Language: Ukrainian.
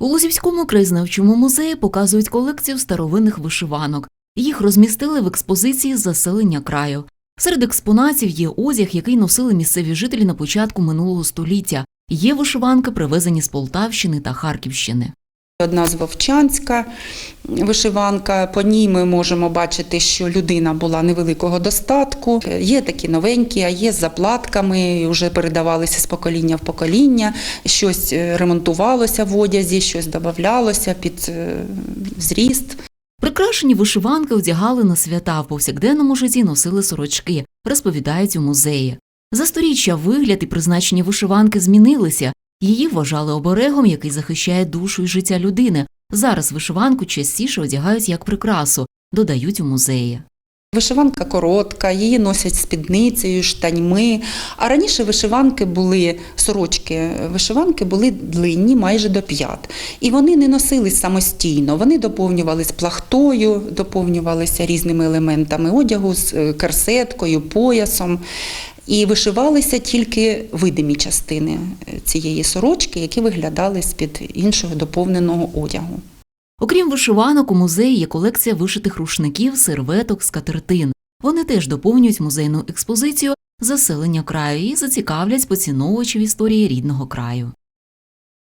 У Лузівському краєзнавчому музеї показують колекцію старовинних вишиванок. Їх розмістили в експозиції заселення краю. Серед експонатів є одяг, який носили місцеві жителі на початку минулого століття. Є вишиванки, привезені з Полтавщини та Харківщини. Одна з Вовчанська вишиванка. По ній ми можемо бачити, що людина була невеликого достатку. Є такі новенькі, а є з заплатками, вже передавалися з покоління в покоління. Щось е, ремонтувалося в одязі, щось додавалося під е, зріст. Прикрашені вишиванки одягали на свята, в повсякденному житті носили сорочки, розповідають у музеї. За сторіччя вигляд і призначення вишиванки змінилися. Її вважали оберегом, який захищає душу і життя людини. Зараз вишиванку частіше одягають як прикрасу, додають у музеї. Вишиванка коротка, її носять спідницею, штаньми. А раніше вишиванки були сорочки, вишиванки були длинні майже до п'ят. І вони не носились самостійно. Вони доповнювались плахтою, доповнювалися різними елементами одягу з е, керсеткою, поясом. І вишивалися тільки видимі частини е, цієї сорочки, які виглядали з-під іншого доповненого одягу. Окрім вишиванок, у музеї є колекція вишитих рушників, серветок, скатертин. Вони теж доповнюють музейну експозицію заселення краю і зацікавлять поціновувачів історії рідного краю.